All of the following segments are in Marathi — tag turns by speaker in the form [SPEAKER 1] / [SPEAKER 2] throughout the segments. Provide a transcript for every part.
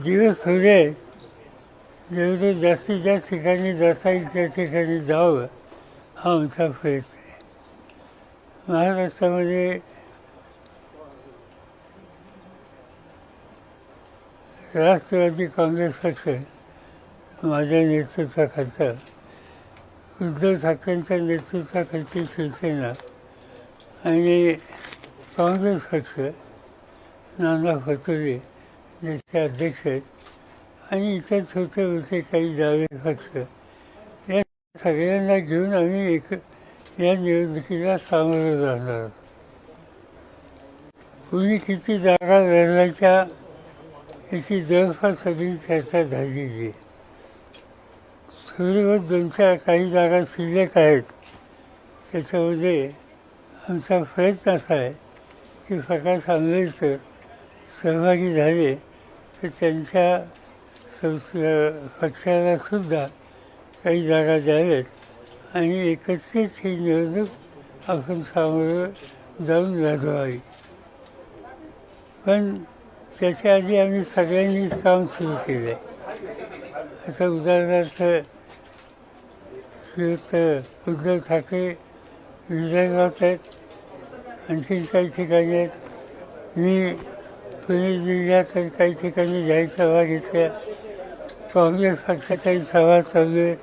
[SPEAKER 1] दिवस सूर्य जेवढं जेवढे जास्तीत जास्त ठिकाणी जाता येईल त्या ठिकाणी जावं हा आमचा प्रयत्न आहे. महाराष्ट्रामध्ये राष्ट्रवादी काँग्रेस पक्ष माझ्या नेतृत्वाखालचा उद्धव ठाकरेंच्या नेतृत्वाखालची शिवसेना आणि काँग्रेस पक्ष नाना पटोले ज्याचे अध्यक्ष आहेत. आणि इतर छोटे मोठे काही दावे पक्ष. या सगळ्यांना घेऊन आम्ही एक या निवडणुकीला सामोरं जाणार आहोत. कुणी किती जागा लढायच्या याची जवळपास सगळी चर्चा झालेली आहे. थोडीवर दोन चार काही जागा शिल्लक आहेत. त्याच्यामध्ये आमचा प्रयत्न असा आहे की प्रकाश आंबेडकर सहभागी झाले. तर त्यांच्या संस पक्षालासुद्धा काही जागा द्याव्यात. आणि एकत्रित ही निवडणूक आपण सामोरं जाऊन लढवावी. पण त्याच्या आधी आम्ही सगळ्यांनीच काम सुरू केलं आहे असं उदाहरणार्थ श्रीयुक्त उद्धव ठाकरे विदर्भात आहेत. आणखी काही ठिकाणी आहेत. मी पुणे जिल्ह्यात काही ठिकाणी जाहीर सभा घेतल्या. काँग्रेस पक्षाच्याही सभा चालू आहेत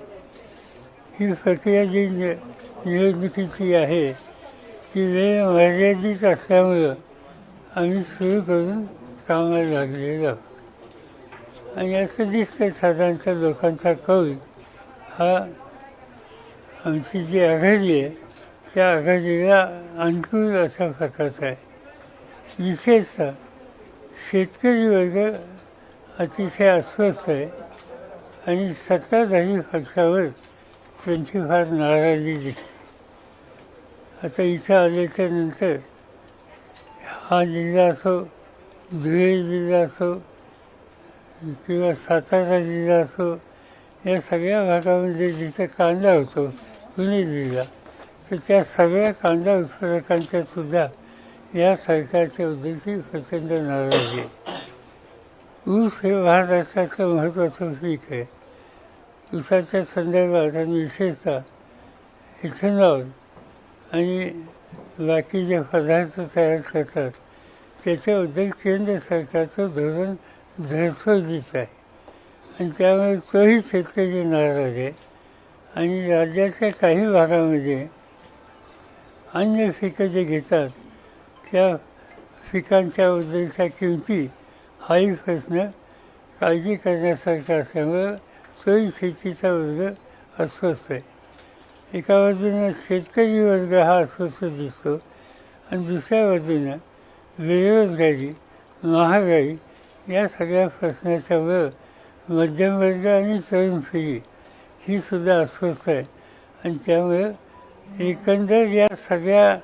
[SPEAKER 1] ही प्रक्रिया जी निवडणुकीची आहे ती वेळ मर्यादित असल्यामुळं आम्ही सुरू करून कामाला लागलेलो आहोत. आणि असं दिसतं साधारणतः लोकांचा कौल. हा आमची जी आघाडी आहे त्या आघाडीला अनुकूल अशा प्रकारचा आहे. विशेषतः शेतकरी वर्ग अतिशय अस्वस्थ आहे आणि सत्ताधारी पक्षावर त्यांची फार नाराजी दिसते. आता इथं आल्याच्यानंतर हा जिल्हा असो धुळे जिल्हा असो किंवा सातारा जिल्हा असो या सगळ्या भागामध्ये जिथे कांदा होतो पुणे जिल्हा तर त्या सगळ्या कांदा उत्पादकांच्या सुद्धा या सरकारचे उद्देशी प्रचंड नाराजी. आहे ऊस हे महाराष्ट्राचं महत्त्वाचं पीक आहे. ऊसाच्या संदर्भात आणि विशेषतः इथेनॉल आणि बाकी जे पदार्थ तयार करतात त्याच्याबद्दल केंद्र सरकारचं धोरण धरसोजीच आहे. आणि त्यामुळे तोही शेतकरी नाराज आहे. आणि राज्याच्या काही भागामध्ये अन्य पिकं जे घेतात त्या पिकांच्या पिकांच्याबद्दलच्या किमती हाही प्रश्न काळजी करण्यासारखा असल्यामुळं तोही शेतीचा वर्ग अस्वस्थ आहे. एका बाजूनं शेतकरी वर्ग हा अस्वस्थ दिसतो आणि दुसऱ्या बाजूनं बेरोजगारी महागाई या सगळ्या प्रश्नाच्यामुळं मध्यमवर्ग आणि तरुण पिढी ही सुद्धा अस्वस्थ आहे. आणि त्यामुळं एकंदर या सगळ्या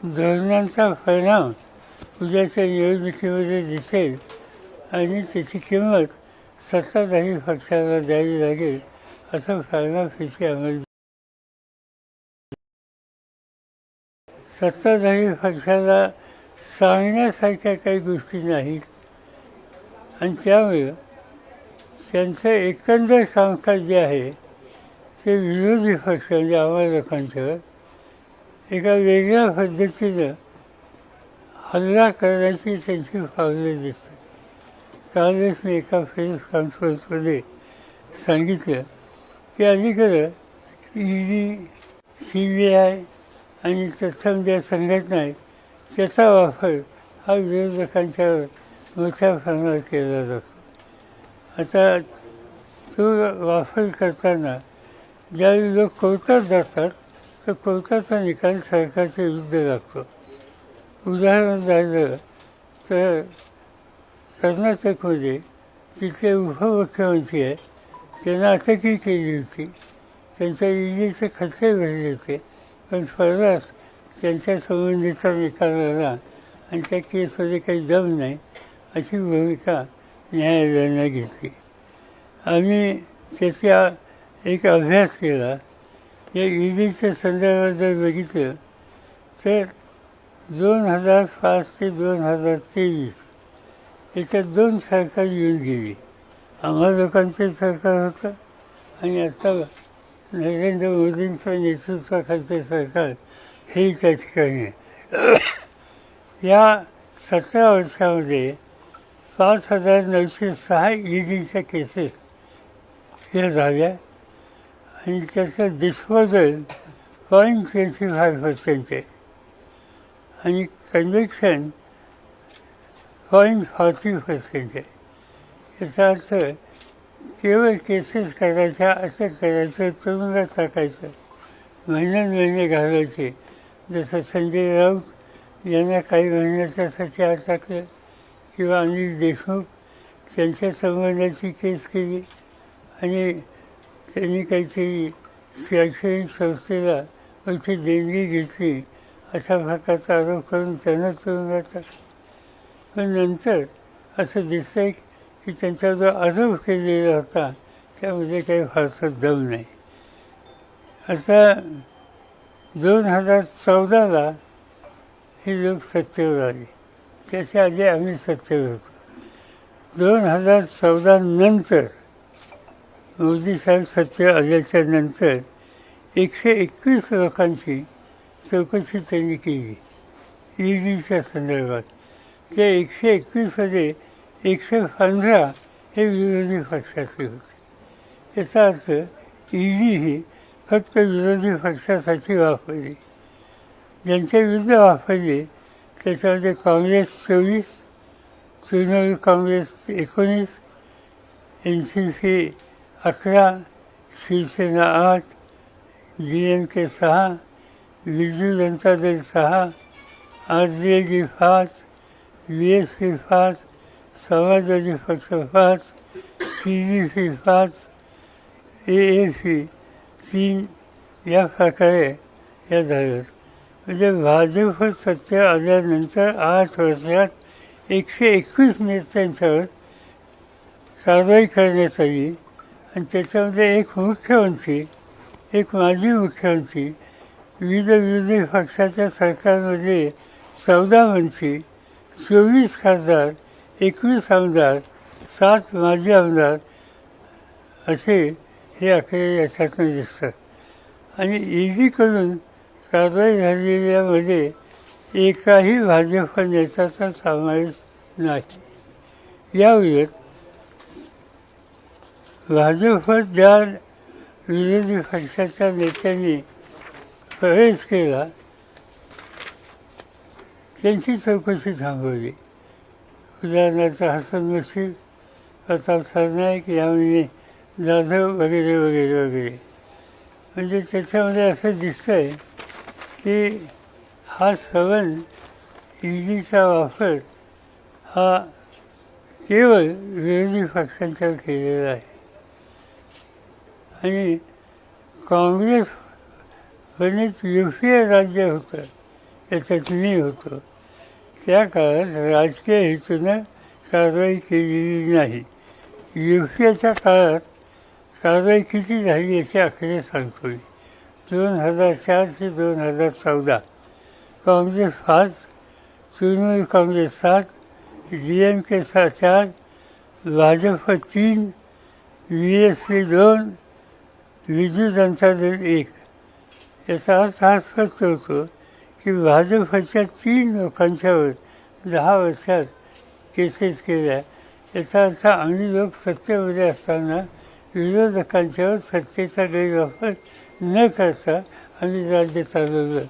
[SPEAKER 1] धोरणांचा परिणाम उद्याच्या निवडणुकीमध्ये दिसेल आणि त्याची किंमत सत्ताधारी पक्षाला द्यावी लागेल असं फायनाफिशी आम्हाला सत्ताधारी पक्षाला सांगण्यासारख्या काही गोष्टी नाहीत. आणि त्यामुळं त्यांचं एकंदर कामकाज जे आहे ते विरोधी पक्ष म्हणजे आम्हाला लोकांच्यावर एका वेगळ्या पद्धतीनं हल्ला करण्याची त्यांची पावले दिसतात कालच मी एका प्रेस कॉन्फरन्समध्ये सांगितलं की अलीकडं E D C B I आणि तत्सम ज्या संघटना आहेत त्याचा वापर हा विरोधकांच्यावर मोठ्या प्रमाणात केला जातो. आता तो वापर करताना ज्यावेळी लोक कोर्टात जातात तर कोर्टाचा निकाल सरकारच्या विरुद्ध लागतो उदाहरण झालं तर कर्नाटकमध्ये तिथले उपमुख्यमंत्री आहे त्यांना अटकही केली होती. त्यांच्या ईडीचे खर्चे भरले होते पण परवाच त्यांच्या संबंधीचा निकाल आला आणि त्या केसमध्ये काही दम नाही अशी भूमिका न्यायालयानं घेतली. आम्ही त्याचा एक अभ्यास केला. या ईडीच्या संदर्भात जर बघितलं तर दोन हजार पाच ते दोन हजार तेवीस याच्यात दोन सरकार येऊन गेली आम्हा लोकांचं सरकार होतं आणि आता नरेंद्र मोदींच्या नेतृत्वाखालचं सरकार हे त्या ठिकाणी आहे. या सतरा वर्षामध्ये पाच हजार नऊशे सहा ई डीच्या केसेस या झाल्या आणि त्याचं disposal point twenty five percent आहे आणि कन्व्हेक्शन पॉईंट फॉर्टी पर्सेंट आहे याचा अर्थ केवळ केसेस करायच्या असं करायचं तुरुंगात टाकायचं महिन्यान महिने घालायचे जसं संजय राऊत यांना काही महिन्याच्यासाठी आत टाकलं किंवा अनिल देशमुख त्यांच्या संबंधाची केस केली आणि त्यांनी काहीतरी शैक्षणिक संस्थेला पैसे देणगी घेतली. अशा प्रकारचा आरोप करून त्यांना तुरुंगात टाकलं पण नंतर असं दिसतंय की त्यांचा जो आरोप केलेला होता. त्यामध्ये काही फारसं दम नाही. आता दोन हजार चौदाला हे लोक सत्तेवर आले. त्याच्या आधी आम्ही सत्तेवर होतो. दोन हजार चौदा नंतर मोदी साहेब सत्य आल्याच्यानंतर एकशे एकवीस लोकांची चौकशी त्यांनी केली. ई डीच्या संदर्भात. त्या एकशे एकवीसमध्ये एकशे पंधरा हे विरोधी पक्षाचे होते. याचा अर्थ ईडी ही फक्त विरोधी पक्षासाठी वापरली. ज्यांच्या विरुद्ध वापरले त्याच्यामध्ये काँग्रेस चोवीस तृणमूल काँग्रेस एकोणीस एन सी पी अकरा शिवसेना आठ डी एम के सहा बिजू जनता दल सहा आर जे डी पाच बी एस पी पाच समाजवादी पक्ष पाच टी डी पी पाच ए ए पी तीन या प्रकारे या झाल्यात म्हणजे भाजप सत्य आल्यानंतर आठ वर्षात एकशे एकवीस नेत्यांच्यावर कारवाई करण्यात आली आणि त्याच्यामध्ये एक मुख्यमंत्री एक माजी मुख्यमंत्री विविध विरोधी पक्षाच्या सरकारमध्ये चौदा मंत्री चोवीस खासदार एकवीस आमदार सात माजी आमदार असे हे आकडे याच्यातून दिसतात. आणि ईडीकडून कारवाई झालेल्यामध्ये एकाही भाजप नेत्याचा समावेश नाही. या उलट ज्या विरोधी पक्षाच्या नेत्यांनी प्रवेश केला. त्यांची चौकशी थांबवली. उदाहरणार्थ हसन मुश्रीफ प्रताप सरनाईक यामुळे जाधव वगैरे वगैरे वगैरे. म्हणजे त्याच्यामध्ये असं दिसतंय की हा सवन ईडीचा वापर हा केवळ विरोधी पक्षांच्यावर केलेला आहे. आणि काँग्रेस गणित यू पी ए राज्य होतं त्याच्यात मी होतो. त्या काळात राजकीय हेतूनं कारवाई केलेली नाही. यू पी एच्या काळात कारवाई किती झाली याचे आकडे सांगतो मी दोन हजार चार ते दोन हजार चौदा. काँग्रेस पाच तृणमूल काँग्रेस सात डी एम के सा चार भाजप तीन बी एस पी दोन विजू जनता दल एक. याचा अर्थ हा स्पष्ट होतो की भाजपच्या तीन लोकांच्यावर दहा वर्षात केसेस केल्या. याचा अर्थ आम्ही लोक सत्तेमध्ये असताना विरोधकांच्यावर सत्तेचा गैरवापर न करता आम्ही राज्य चालवलं.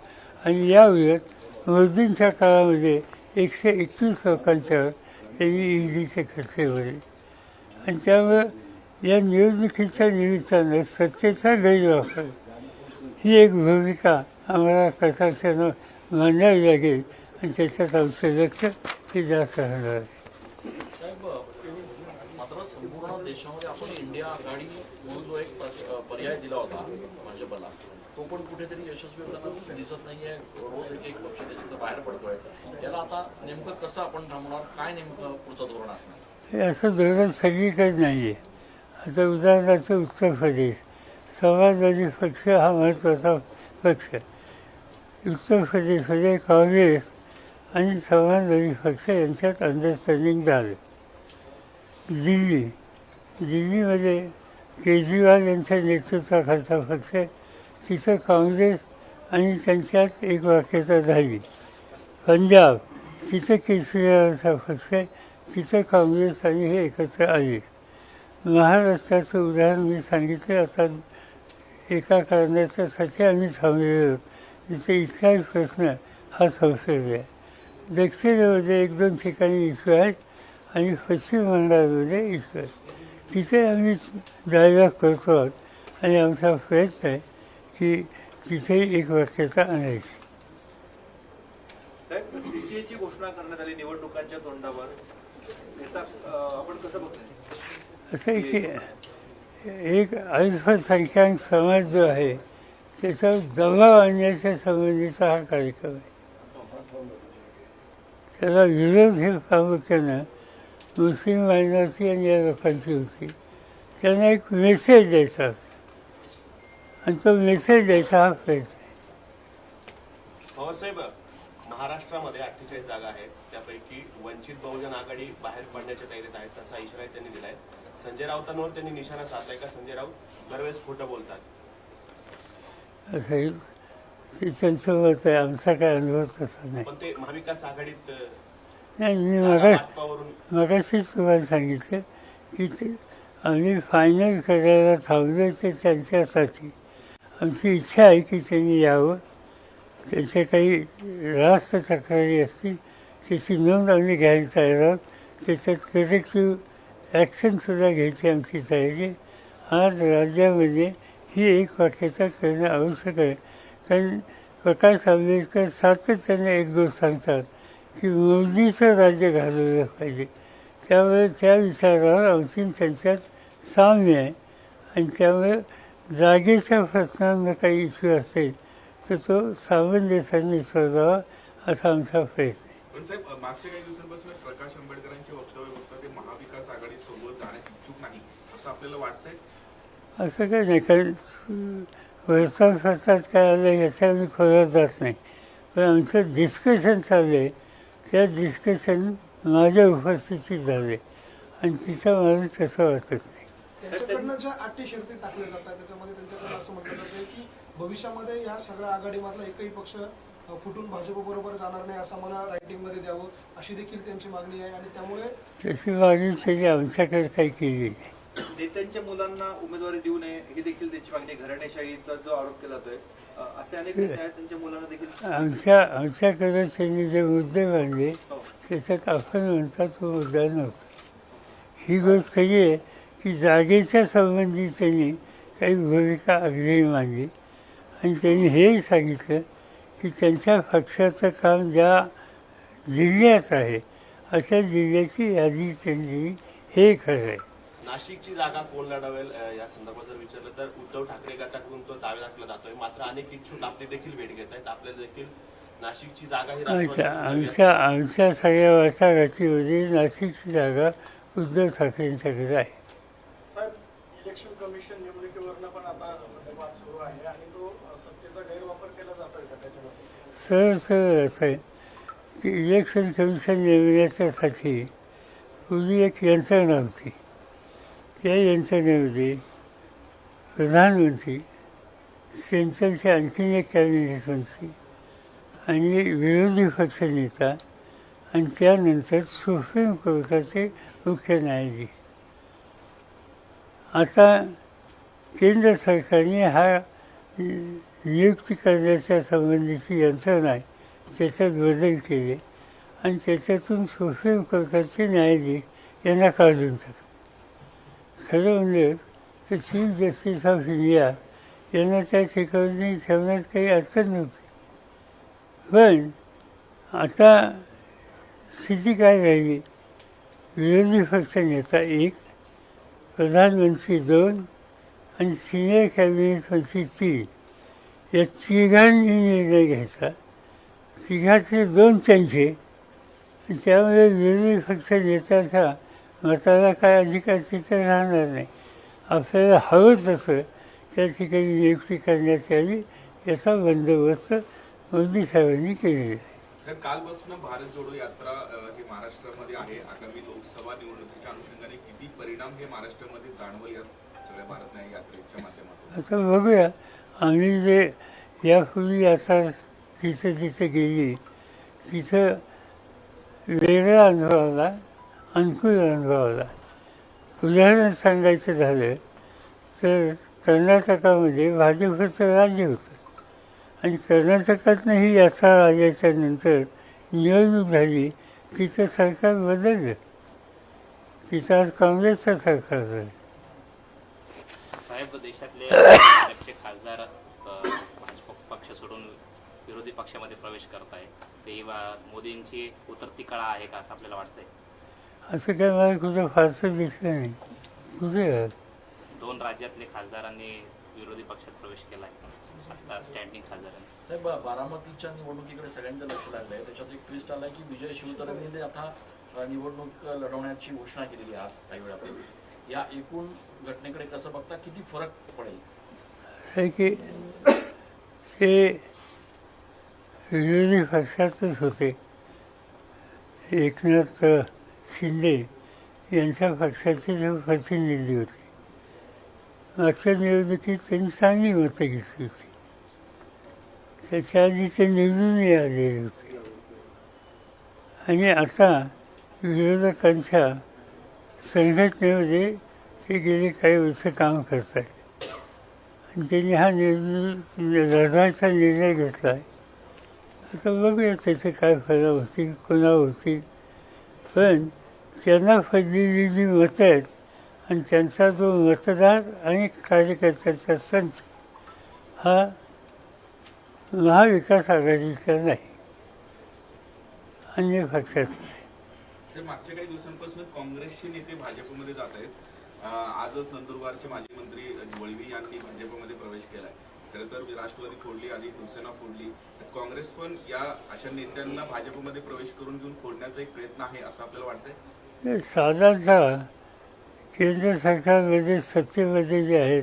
[SPEAKER 1] आणि याउलट मोदींच्या काळामध्ये एकशे एकवीस लोकांच्यावर त्यांनी ईडीचे खर्चे भरले. आणि त्यामुळं या निवडणुकीच्या निमित्तानं सत्तेचा गैरवापर ही एक भूमिका आम्हाला कथाक्षानं मांडावी लागेल आणि त्याच्यात आमचं लक्ष हे जास्त राहणार आहे.
[SPEAKER 2] संपूर्ण देशामध्ये आपण इंडिया आघाडी म्हणून जो एक प- पर्याय दिला होता भाजपला तो पण कुठेतरी यशस्वी होताना दिसत नाहीये. रोज एक एक पक्ष त्याच्यातलं बाहेर पडतोय. याला आता नेमकं कसं आपण थांबणार? काय नेमकं पुढचं धोरण असणार?
[SPEAKER 1] हे असं धोरण आता उदाहरणार्थ उत्तर प्रदेश समाजवादी पक्ष हा महत्त्वाचा पक्ष. उत्तर प्रदेशमध्ये काँग्रेस आणि समाजवादी पक्ष यांच्यात अंडरस्टँडिंग झालं. दिल्ली. दिल्लीमध्ये केजरीवाल यांच्या नेतृत्वाखालचा पक्ष तिथं काँग्रेस आणि त्यांच्यात एक वाक्यता झाली. पंजाब. तिथं केजरीवालचा पक्ष तिथं काँग्रेस आणि हे एकत्र आले. महाराष्ट्राचं उदाहरण मी सांगितलं आता. एका कारणाच्यासाठी आम्ही थांबलेलो आहोत तिथे इथलाच प्रश्न हा संसर्ग आहे. दक्षिणेमध्ये एक दोन ठिकाणी इश्यू आहेत आणि पश्चिम बंगालमध्ये इश्यू आहेत. तिथे आम्ही जायला करतो आहोत आणि आमचा प्रयत्न आहे की तिथेही एक वाक्यता आणायची.
[SPEAKER 3] साहेब सीसीएची घोषणा करण्यात आली निवडणुकांच्या तोंडावर. याचा आपण कसं बघतो
[SPEAKER 1] असं आहे की एक अल्पसंख्याक समाज जो आहे त्याच्यावर दबाव आणण्याच्या संबंधीचा हा कार्यक्रम आहे. त्याला विरोध हे प्रामुख्यानं मुस्लिम मायनॉरिटी आणि या लोकांची होती. त्यांना एक मेसेज द्यायचा आणि तो मेसेज द्यायचा हा प्रयत्न
[SPEAKER 3] पवारसाहेब महाराष्ट्रामध्ये अठ्ठेचाळीस जागा आहेत. त्यापैकी वंचित बहुजन आघाडी बाहेर पडण्याच्या तयारीत आहेत तसा इशारा त्यांनी दिला आहे संजय राऊतांवर त्यांनी निशाणा साधलाय का? संजय राऊत दरवेळेस खोटं बोलतात.
[SPEAKER 1] असं ते त्यांचं मत आहे आमचा काय अनुभव तसा नाही.
[SPEAKER 3] पण ते महाविकास आघाडीत अं,
[SPEAKER 1] नाही मी
[SPEAKER 3] जागा
[SPEAKER 1] मगा
[SPEAKER 3] वाटपावरून
[SPEAKER 1] मगाशीच तुम्हाला सांगितलं की ते आम्ही फायनल करायला थांबलो ते त्यांच्यासाठी. आमची इच्छा आहे की त्यांनी यावं. त्यांच्या काही रास्त तक्रारी असतील त्याची नोंद आम्ही घ्यायला तयार आहोत. त्याच्यात करेक्टिव्ह ॲक्शनसुद्धा घ्यायची आमची तयारी. आज राज्यामध्ये ही एक वाक्यता करणं आवश्यक आहे. कारण प्रकाश आंबेडकर सातत्याने एक गोष्ट सांगतात की मोदीचं राज्य घालवलं पाहिजे. त्यामुळे त्या विचारावर आमची त्यांच्यात साम्य आहे. आणि त्यामुळे जागेच्या प्रश्नांना काही इश्यू असेल तर तो सामंजस्याने सोडवावा असा आमचा प्रयत्न
[SPEAKER 4] पण साहेब मागच्या काही दिवसांपासून प्रकाश आंबेडकरांचे वक्तव्य बघता ते महाविकास आघाडी सोबत जाण्यास इच्छुक नाही असं आपल्याला वाटतंय?
[SPEAKER 1] असं काही नाही. कारण वर्तमानपत्रात काय आलं याच्यावर मी खोलात जात नाही. पण आमचं डिस्कशन चालू आहे. त्या डिस्कशन माझ्या उपस्थितीत झाले आणि तिथं मला तसं वाटत नाही.
[SPEAKER 5] त्यांच्याकडनं ज्या अटी शर्ती टाकल्या जातात त्याच्यामध्ये त्यांच्याकडनं असं म्हटलं जातं की भविष्यामध्ये ह्या सगळ्या आघाडीमधला एकही पक्ष फुटून भाजपबरोबर जाणार नाही असं मला रायटिंगमध्ये द्यावं अशी देखील त्यांची मागणी आहे आणि त्यामुळे
[SPEAKER 1] तशी मागणी त्यांनी आमच्याकडे काही केली नाही
[SPEAKER 3] नेत्यांच्या मुलांना उमेदवारी देऊ नये ही देखील त्यांची मागणी आहे. घराणेशाहीचा जो आरोप केला जातोय अं, असे अनेक नेते आहेत त्यांच्या मुलांना देखील
[SPEAKER 1] आमच्या आमच्याकडे त्यांनी जे मुद्दे मांडले
[SPEAKER 3] हो.
[SPEAKER 1] त्याच्यात आपण म्हणता तो मुद्दा नव्हता ही गोष्ट खरी आहे की जागेच्या संबंधी त्यांनी काही भूमिका आग्रही मांडली आणि त्यांनी हेही सांगितलं की त्यांच्या पक्षाचं काम ज्या जिल्ह्यात आहे अशा जिल्ह्याची यादी त्यांनी. हे खरं आहे
[SPEAKER 3] नाशिकची जागा कोण लढवेल या संदर्भात जर विचारलं तर उद्धव ठाकरे गटाकडून तो दावे दाखला जातोय मात्र अनेक इच्छुक आपली देखील भेट घेत आहेत आपल्याला देखील नाशिकची जागा ही
[SPEAKER 1] अच्छा. आमच्या आमच्या सगळ्या वाटाघाटीमध्ये नाशिकची जागा उद्धव ठाकरेंच्याकडे आहे
[SPEAKER 5] साहेब इलेक्शन कमिशन निवडणुकीवरनं पण आता सध्या वाद सुरू आहे आणि तो अ, सत्तेचा गैरवापर केला जातोय का त्याच्यामध्ये
[SPEAKER 1] सरळ सरळ असं आहे की इलेक्शन कमिशन नेमण्याच्यासाठी पूर्वी एक यंत्रणा होती. त्या यंत्रणेमध्ये प्रधानमंत्री सेंट्रलचे आणखीन एक कॅबिनेट मंत्री आणि विरोधी पक्षनेता आणि त्यानंतर सुप्रीम कोर्टाचे मुख्य न्यायाधीश. आता केंद्र सरकारने हा नियुक्ती करण्याच्या संबंधीची यंत्रणा त्याच्यात बदल केले. आणि त्याच्यातून सुप्रीम कोर्टाचे न्यायाधीश यांना काढून टाकले. खरं म्हणलं तर चीफ जस्टिस ऑफ इंडिया यांना त्या ठिकाणी ठेवण्यात काही अडचण नव्हती. पण आता स्थिती काय राहिली? विरोधी पक्ष नेता एक प्रधानमंत्री दोन आणि सिनियर कॅबिनेट मंत्री तीन. या तिघांनी निर्णय घ्यायचा. तिघातले दोन त्यांचे त्यामुळे विरोधी पक्ष नेत्याचा मताला काय अधिकार तिथं राहणार नाही. आपल्याला हवं तसं त्या ठिकाणी नियुक्ती करण्यात यावी याचा बंदोबस्त मोदी साहेबांनी केलेला आहे.
[SPEAKER 4] कालपासून भारत जोडो यात्रा ही महाराष्ट्रामध्ये आहे. आगामी लोकसभा निवडणुकीच्या अनुषंगाने किती परिणाम हे महाराष्ट्रामध्ये जाणवल या सगळ्या भारत यात्रेच्या माध्यमातून?
[SPEAKER 1] आता बघूया. आम्ही जे यापूर्वी आता तिथं जिथं गेली तिथं वेगळा अनुभव आला अनुकूल अनुभव आला. उदाहरण सांगायचं झालं तर कर्नाटकामध्ये भाजपचं राज्य होतं. आणि कर्नाटकातनं ही यात्रा आल्याच्यानंतर निवडणूक झाली तिथं सरकार बदललं. तिथं आज काँग्रेसचं सरकार झालं.
[SPEAKER 6] साहेब देशातले खासदार पक्ष सोडून विरोधी पक्षामध्ये प्रवेश करत आहे ते मोदींची उतरती कळा आहे का असं आपल्याला वाटतंय?
[SPEAKER 1] असं काय मला कुठं फारसं दिसलं नाही. कुठे? आहे?
[SPEAKER 6] दोन राज्यातले खासदारांनी विरोधी पक्षात प्रवेश केला आहे आता स्टँडिंग खासदारांनी.
[SPEAKER 2] साहेब बारामतीच्या निवडणुकीकडे सगळ्यांचं लक्ष लागलंय. त्याच्यात एक ट्विस्ट आलाय की विजय शिवतरेंनी आता निवडणूक लढवण्याची घोषणा केलेली आहे आज काही वेळापूर्वी. या एकूण घटनेकडे कसं बघता किती फरक पडेल?
[SPEAKER 1] असं की ते विरोधी पक्षातच होते. एकनाथ शिंदे यांच्या पक्षाचे जे प्रतिनिधी होते. मागच्या निवडणुकीत त्यांनी चांगली मतं घेतली होती. त्याच्या आधी ते निवडूनही आलेले होते. आणि आता विरोधकांच्या संघटनेमध्ये ते गेले काही वर्ष काम करतात. आणि त्यांनी हा निर्णय लढायचा निर्णय घेतला. आहे आता बघूया त्याचे काय फायदा होतील कोणा होतील. पण त्यांना फडलेली जी मतं आहेत. आणि त्यांचा जो मतदार आणि कार्यकर्त्यांचा संच हा महाविकास आघाडीचा नाही. अन्य पक्षाचा.
[SPEAKER 4] तर मागच्या काही दिवसांपासून काँग्रेसचे नेते भाजपमध्ये जात आहेत. आजच नंदुरबारचे माजी मंत्री वळवी यांनी भाजपमध्ये प्रवेश केलाय. खरं तर राष्ट्रवादी फोडली आधी शिवसेना फोडली. तर काँग्रेस पण या अशा नेत्यांना भाजपमध्ये प्रवेश करून घेऊन फोडण्याचा एक प्रयत्न आहे असं आपल्याला वाटतंय?
[SPEAKER 1] साधारणतः केंद्र सरकारमध्ये सत्तेमध्ये जे आहेत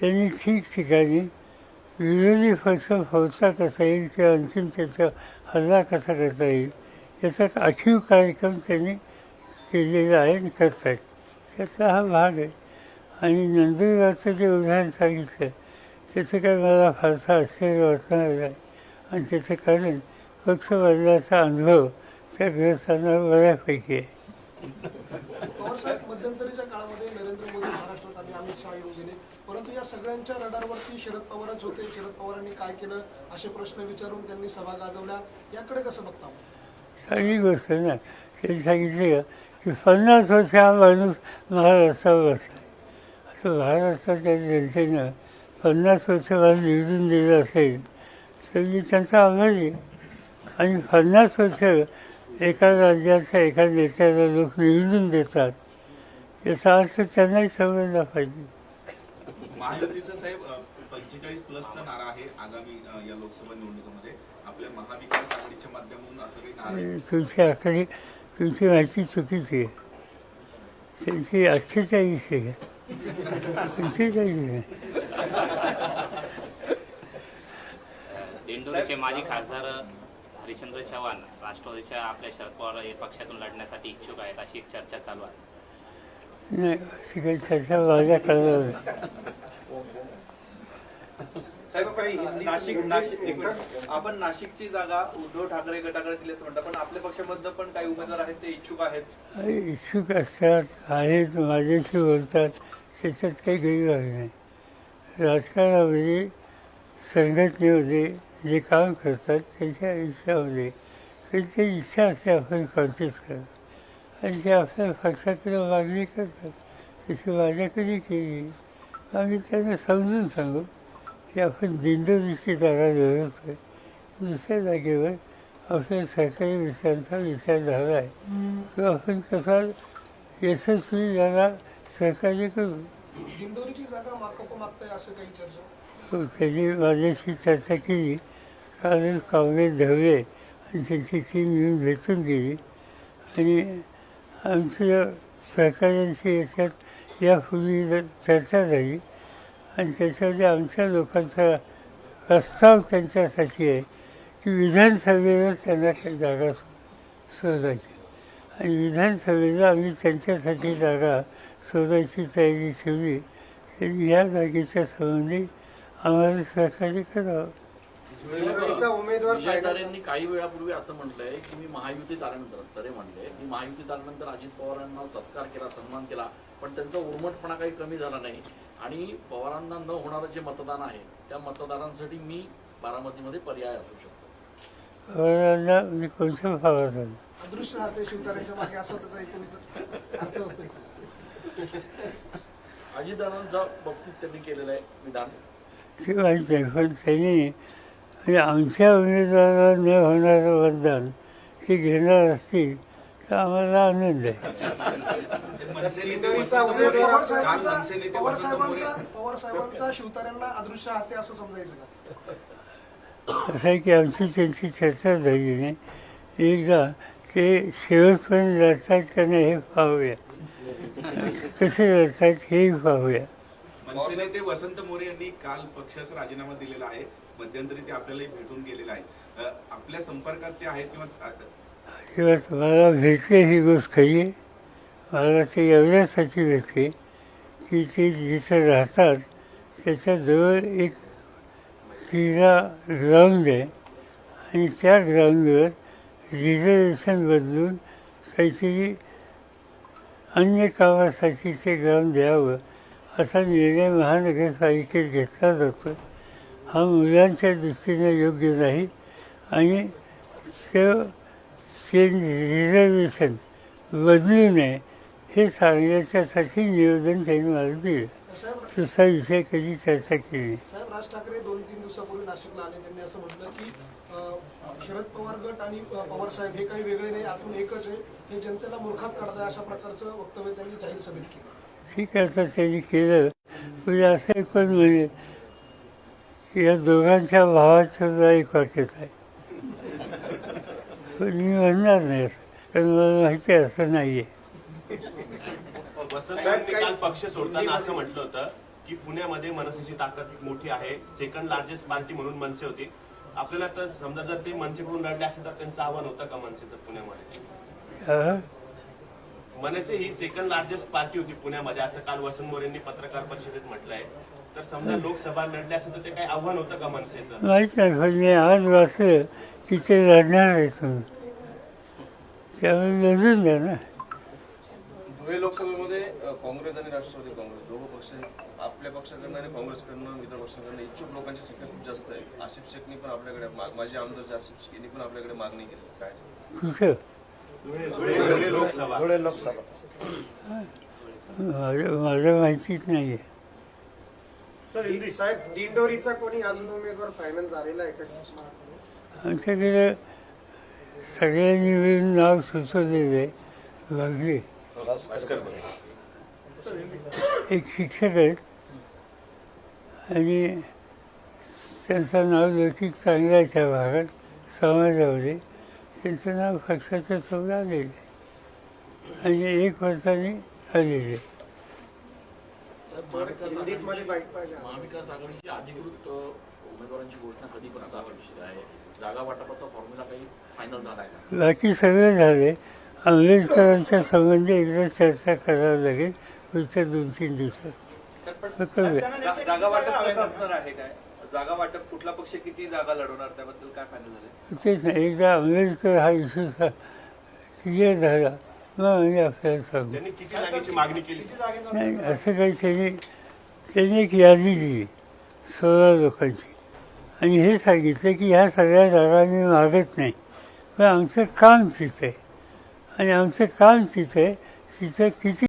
[SPEAKER 1] त्यांनी ठिकठिकाणी विरोधी पक्ष फोडता कसा येईल किंवा आणखीन त्याचा हल्ला कसा करता येईल त्याच्यात अचीव कार्यक्रम त्यांनी केलेला आहे आणि करत आहेत. त्याचा हा भाग आहे. आणि नंदुरबारचं जे उदाहरण सांगितलं त्याचं काय मला फारसा आश्चर्य वाचणार नाही. आणि त्याचं कारण पक्ष बदलाचा अनुभव त्या ग्रस्तांना बऱ्यापैकी आहे.
[SPEAKER 5] मध्यंतरीच्या काळामध्ये नरेंद्र मोदी महाराष्ट्रात आणि अमित शहा येऊन परंतु या सगळ्यांच्या रडारवरती शरद पवारच होते. शरद पवारांनी काय केलं असे प्रश्न विचारून त्यांनी सभा गाजवल्या. याकडे कसं बघता
[SPEAKER 1] चांगली गोष्ट नाही. ना त्यांनी सांगितले की पन्नास वर्ष हा माणूस महाराष्ट्रावर बसला. असं महाराष्ट्राच्या जनतेनं पन्नास वर्ष मला निवडून दिलं असेल तर मी त्यांचा आभारी आहे. आणि पन्नास वर्ष एका राज्याच्या एका नेत्याला लोक निवडून देतात याचा अर्थ त्यांनाही समजला पाहिजे.
[SPEAKER 4] महायुतीचा साहेब पंचेचाळीस प्लसचा नारा आहे आगामी या लोकसभा निवडणुकीमध्ये. आपल्या महाविकास आघाडीच्या माध्यमातून असं काही
[SPEAKER 1] तुमची आकडे तुमची माहिती चुकीची आहे. त्यांची अठ्ठेचाळीस आहे. पंचेचाळीस आहे
[SPEAKER 6] दिंडोरीचे माजी खासदार हरिश्चंद्र चव्हाण राष्ट्रवादीच्या आपल्या शरद पवार या पक्षातून लढण्यासाठी इच्छुक आहेत अशी एक चर्चा चालू आहे.
[SPEAKER 1] नाही अशी काही चर्चा माझ्या कळलं
[SPEAKER 7] साहेब आपण नाशिक नाशिक एक मिनिट. आपण नाशिकची जागा उद्धव ठाकरे गटाकडे दिली असं म्हणतात पण आपल्या पक्षामधनं पण काही उमेदवार आहेत ते इच्छुक आहेत?
[SPEAKER 1] इच्छुक असतात आहेत माझ्याशी बोलतात त्याच्यात काही गैरवाग नाही. राजकारणामध्ये संघटनेमध्ये जे काम करतात त्यांच्या आयुष्यामध्ये त्यांची इच्छा असते आपण कॉन्टेस्ट करा. आणि ते आपल्या पक्षाकडे मागणी करतात. तशी माझ्याकडे केली आम्ही त्यांना समजून सांगू. की आपण दिंडोरीची जागा निवडतो आहे दुसऱ्या जागेवर आपल्या सरकारी विषयांचा विचार झाला आहे. तो आपण कसा यशस्वी याला सहकार्य करू?
[SPEAKER 5] दिंडोरीची जागा मागताय असं काही चर्चा?
[SPEAKER 1] तो त्यांनी माझ्याशी चर्चा केली. कारण काँग्रेस धवले आणि त्यांची टीम येऊन भेटून गेली. आणि आमच्या सहकार्यांशी याच्यात यापूर्वी चर्चा झाली. आणि त्याच्यामध्ये आमच्या लोकांचा प्रस्ताव त्यांच्यासाठी आहे की विधानसभेवर त्यांना काही जागा शोधायची. आणि विधानसभेला आम्ही त्यांच्यासाठी जागा शोधायची तयारी ठेवली तरी ह्या जागेच्या संबंधी आम्हाला सहकार्य करावं.
[SPEAKER 2] तारेंनी काही वेळापूर्वी असं म्हटलंय की मी महायुतीत आल्यानंतर तरे म्हणले मी महायुतीत आल्यानंतर अजित पवारांना सत्कार केला सन्मान केला पण त्यांचा उर्मटपणा काही कमी झाला नाही. आणि पवारांना न होणारं जे मतदान आहे त्या मतदारांसाठी मी बारामतीमध्ये पर्याय असू शकतो.
[SPEAKER 1] पवारांना कोणत्या भावाचा
[SPEAKER 5] अदृश्य हाते शिवतारेंच्या मागे असं त्याचा एकूण अर्थ होतो
[SPEAKER 2] अजितदादांच्या बाबतीत त्यांनी केलेलं आहे विधान.
[SPEAKER 1] ते माहीत आहे पण त्यांनी म्हणजे आमच्या उमेदवाराला न होणारं मतदान ते घेणार असतील तर आम्हाला आनंद आहे
[SPEAKER 4] मनसे नेते
[SPEAKER 5] दिंडोरीचा
[SPEAKER 4] वसंत मोरे
[SPEAKER 5] उमेदवार
[SPEAKER 4] काल
[SPEAKER 5] साहेबांचा
[SPEAKER 4] मनसे नेते
[SPEAKER 5] पवार
[SPEAKER 4] वसंत मोरे
[SPEAKER 5] साहेबांचा पवार साहेबांचा शिवतारेंना अदृश्य हाते असं समजायचं का?
[SPEAKER 1] असं आहे की आमची त्यांची चर्चा झाली नाही एकदा ते शेवटपर्यंत लढतात का नाही हे पाहूया. कसे लढतात हेही पाहूया.
[SPEAKER 4] मनसे नेते वसंत मोरे यांनी काल पक्षाचा राजीनामा दिलेला आहे. मध्यंतरी ते आपल्यालाही भेटून गेलेले आहेत. अ, आपल्या संपर्कात ते आहेत किंवा किंवा
[SPEAKER 1] तेव्हा मला ही गोष्ट खरी आहे मला ते एवढ्यासाठी भेटले की ते जिथं राहतात त्याच्याजवळ एक क्रीडा ग्राउंड आहे. आणि त्या ग्राउंडवर रिझर्वेशन बदलून काहीतरी अन्य कामासाठी ते ग्राउंड द्यावं असा निर्णय महानगरपालिकेत घेतला जातो. हा मुलांच्या दृष्टीने योग्य नाही आणि ते ते रिझर्वेशन बदलू नये हे सांगण्याच्यासाठी निवेदन त्यांनी मला दिलं. दुसरा विषय कधी चर्चा केली.
[SPEAKER 5] साहेब राज ठाकरे दोन तीन दिवसापूर्वी नाशिकला आले. त्यांनी असं म्हटलं की शरद पवार गट आणि पवार साहेब हे काही वेगळे नाही आतून एकच आहे. हे जनतेला मूर्खात काढताय अशा प्रकारचं वक्तव्य त्यांनी जाहीर सभेत केलं.
[SPEAKER 1] ठीक आहे आता त्यांनी केलं. म्हणजे असं एक पण म्हणजे या दोघांच्या भावाचं सुद्धा एक वाक्यच आहे. मी म्हणणार नाही असं कारण मला माहिती आहे असं नाही आहे
[SPEAKER 3] काल पक्ष सोडताना असं म्हटलं होतं की पुण्यामध्ये मनसेची ताकद मोठी आहे. सेकंड लार्जेस्ट पार्टी म्हणून मनसे होती. आपल्याला तर समजा जर ते मनसेकडून लढले असेल तर त्यांचं आव्हान होतं का मनसेचं पुण्यामध्ये?
[SPEAKER 1] हा?
[SPEAKER 3] मनसे ही सेकंड लार्जेस्ट पार्टी होती पुण्यामध्ये असं काल वसंत मोरेंनी पत्रकार परिषदेत म्हटलंय. तर समजा लोकसभा लढली असेल तर ते काही आव्हान होतं का मनसेचं?
[SPEAKER 1] माहीत नाही पण मी आज वाचलं की ते लढणार आहे तुम्ही. त्यामुळे लढून द्या ना
[SPEAKER 8] धुळे लोकसभेमध्ये अ, काँग्रेस आणि राष्ट्रवादी काँग्रेस. दोघं पक्ष आपल्या पक्षाकडनं आणि काँग्रेसकडनं मित्र पक्षाकडनं इच्छुक लोकांची संख्या खूप जास्त आहे. आसिफ शेखनी पण आपल्याकडे मा- माजी आमदार जे आसिफ शेख यांनी पण आपल्याकडे मागणी केली. काय सांगू?
[SPEAKER 1] कुठं?
[SPEAKER 3] धुळे लोकसभा.
[SPEAKER 1] माझं माझं माहितीच नाही आहे
[SPEAKER 5] साहेब दिंडोरीचा कोणी अजून उमेदवार फायनल झालेला आहे का?
[SPEAKER 1] आमच्याकडे सगळ्यांनी मिळून नाव सुचवलेले आहे. एक शिक्षक आहेत. आणि त्यांचं नाव लौकिक चांगलं आहे त्या भागात समाजामध्ये. त्यांचं नाव पक्षाच्या समोर आलेलं आहे. आणि एक वर्षाने आलेले
[SPEAKER 2] महाविकास आघाडीची- अधिकृत उमेदवारांची घोषणा कधी पण आता आहे. जागा वाटपाचा फॉर्म्युला काही फायनल झाला आहे का?
[SPEAKER 1] बाकी सगळं झाले. आंबेडकरांच्या संबंधी एकदा चर्चा करावी लागेल. पुढच्या दोन तीन दिवसात.
[SPEAKER 7] जागा वाटप कसं असणार आहे काय? जागा वाटप कुठला पक्ष किती जागा लढवणार त्याबद्दल काय फायनल झालंय?
[SPEAKER 1] तेच नाही एकदा आंबेडकर हा इश्यू क्लिअर झाला. मग आम्ही आपल्याला सांगू.
[SPEAKER 3] त्यांनी किती जागेची मागणी केली?
[SPEAKER 1] नाही असं काही त्यांनी त्यांनी एक यादी दिली. सोळा लोकांची. आणि हे सांगितलं की ह्या सगळ्या जागा मी मागत नाही. पण आमचं काम तिथे आणि आमचं काम तिथे तिथे तिथं किती